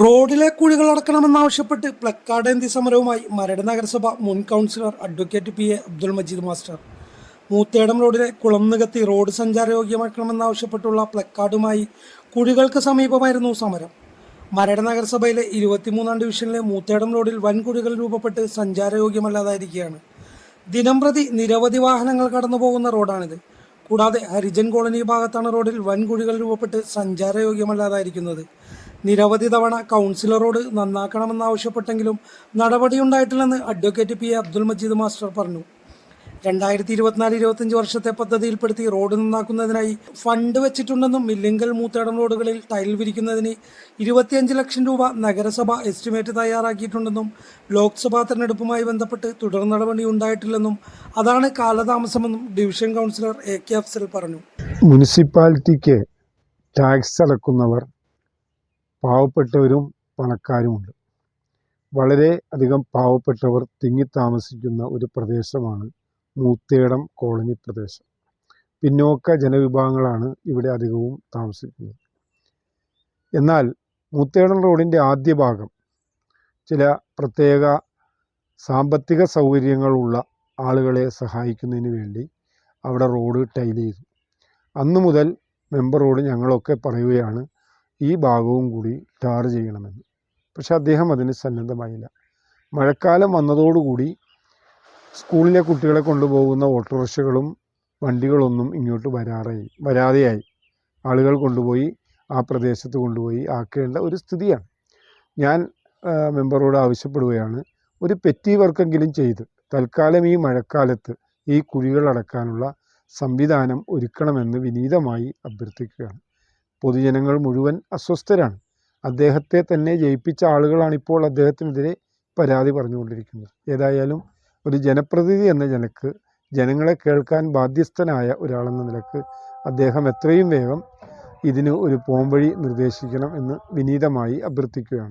റോഡിലെ കുഴികൾ അടക്കണമെന്നാവശ്യപ്പെട്ട് പ്ലക്കാർഡ് എന്തി സമരവുമായി മരട് നഗരസഭ മുൻ councillor advocate P A Abdul Majeed master. Moothedam റോഡിലെ കുളം നികത്തി റോഡ് സഞ്ചാരയോഗ്യമാക്കണമെന്നാവശ്യപ്പെട്ടുള്ള പ്ലക്കാർഡുമായി കുഴികൾക്ക് സമീപമായിരുന്നു സമരം. മരട് നഗരസഭയിലെ ഇരുപത്തിമൂന്നാം ഡിവിഷനിലെ മൂത്തേടം റോഡിൽ വൻ കുഴികൾ രൂപപ്പെട്ട് സഞ്ചാരയോഗ്യമല്ലാതായിരിക്കുകയാണ്. ദിനംപ്രതി നിരവധി വാഹനങ്ങൾ കടന്നു പോകുന്ന റോഡാണിത്. കൂടാതെ ഹരിജൻ കോളനി ഭാഗത്താണ് റോഡിൽ വൻ കുഴികൾ രൂപപ്പെട്ട് സഞ്ചാരയോഗ്യമല്ലാതായിരിക്കുന്നത്. നിരവധി തവണ കൗൺസിലറോട് നന്നാക്കണമെന്നാവശ്യപ്പെട്ടെങ്കിലും നടപടിയുണ്ടായിട്ടില്ലെന്ന് advocate P Abdul Majeed master പറഞ്ഞു. രണ്ടായിരത്തി ഇരുപത്തിനാല് ഇരുപത്തിയഞ്ച് വർഷത്തെ പദ്ധതിയിൽപ്പെടുത്തി റോഡ് നന്നാക്കുന്നതിനായി ഫണ്ട് വെച്ചിട്ടുണ്ടെന്നും മില്ലിങ്കൽ മൂത്തേടം റോഡുകളിൽ ടൈൽ വിരിക്കുന്നതിന് ഇരുപത്തിയഞ്ച് ലക്ഷം രൂപ നഗരസഭ എസ്റ്റിമേറ്റ് തയ്യാറാക്കിയിട്ടുണ്ടെന്നും ലോക്സഭാ തെരഞ്ഞെടുപ്പുമായി ബന്ധപ്പെട്ട് തുടർ നടപടി ഉണ്ടായിട്ടില്ലെന്നും അതാണ് കാലതാമസമെന്നും division councillor A K Afsal പറഞ്ഞു. മുനിസിപ്പാലിറ്റിക്ക് ടാക്സ് അടക്കുന്നവർ പാവപ്പെട്ടവരും പണക്കാരുമുണ്ട്. വളരെ അധികം പാവപ്പെട്ടവർ തിങ്ങി താമസിക്കുന്ന ഒരു പ്രദേശമാണ് മൂത്തേടം കോളനി പ്രദേശം. പിന്നോക്ക ജനവിഭാഗങ്ങളാണ് ഇവിടെ അധികവും താമസിക്കുന്നത്. എന്നാൽ മൂത്തേടം റോഡിന്റെ ആദ്യ ഭാഗം ചില പ്രത്യേക സാമ്പത്തിക സൗകര്യങ്ങളുള്ള ആളുകളെ സഹായിക്കുന്നതിന് വേണ്ടി അവിടെ റോഡ് ടൈൽ ചെയ്തു. അന്നു മുതൽ മെമ്പറോട് ഞങ്ങളൊക്കെ പറയുകയാണ് ഈ ഭാഗവും കൂടി ടാർ ചെയ്യണമെന്ന്. പക്ഷെ അദ്ദേഹം അതിന് സന്നദ്ധമായില്ല. മഴക്കാലം വന്നതോടുകൂടി സ്കൂളിലെ കുട്ടികളെ കൊണ്ടുപോകുന്ന ഓട്ടോറിക്ഷകളും വണ്ടികളൊന്നും ഇങ്ങോട്ട് വരാറായി വരാതെയായി. ആളുകൾ കൊണ്ടുപോയി ആ പ്രദേശത്ത് കൊണ്ടുപോയി ആക്കേണ്ട ഒരു സ്ഥിതിയാണ്. ഞാൻ മെമ്പറോട് ആവശ്യപ്പെടുകയാണ് ഒരു പെറ്റി വർക്കെങ്കിലും ചെയ്ത് തൽക്കാലം ഈ മഴക്കാലത്ത് ഈ കുഴികൾ അടക്കാനുള്ള സംവിധാനം ഒരുക്കണമെന്ന് വിനീതമായി അഭ്യർത്ഥിക്കുകയാണ്. പൊതുജനങ്ങൾ മുഴുവൻ അസ്വസ്ഥരാണ്. അദ്ദേഹത്തെ തന്നെ ജയിപ്പിച്ച ആളുകളാണ് ഇപ്പോൾ അദ്ദേഹത്തിനെതിരെ പരാതി പറഞ്ഞുകൊണ്ടിരിക്കുന്നത്. ഏതായാലും ഒരു ജനപ്രതിനിധി എന്ന ജനക്ക് ജനങ്ങളെ കേൾക്കാൻ ബാധ്യസ്ഥനായ ഒരാളെന്ന നിലയ്ക്ക് അദ്ദേഹം എത്രയും വേഗം ഇതിന് ഒരു പോംവഴി നിർദ്ദേശിക്കണം എന്ന് വിനീതമായി അഭ്യർത്ഥിക്കുകയാണ്.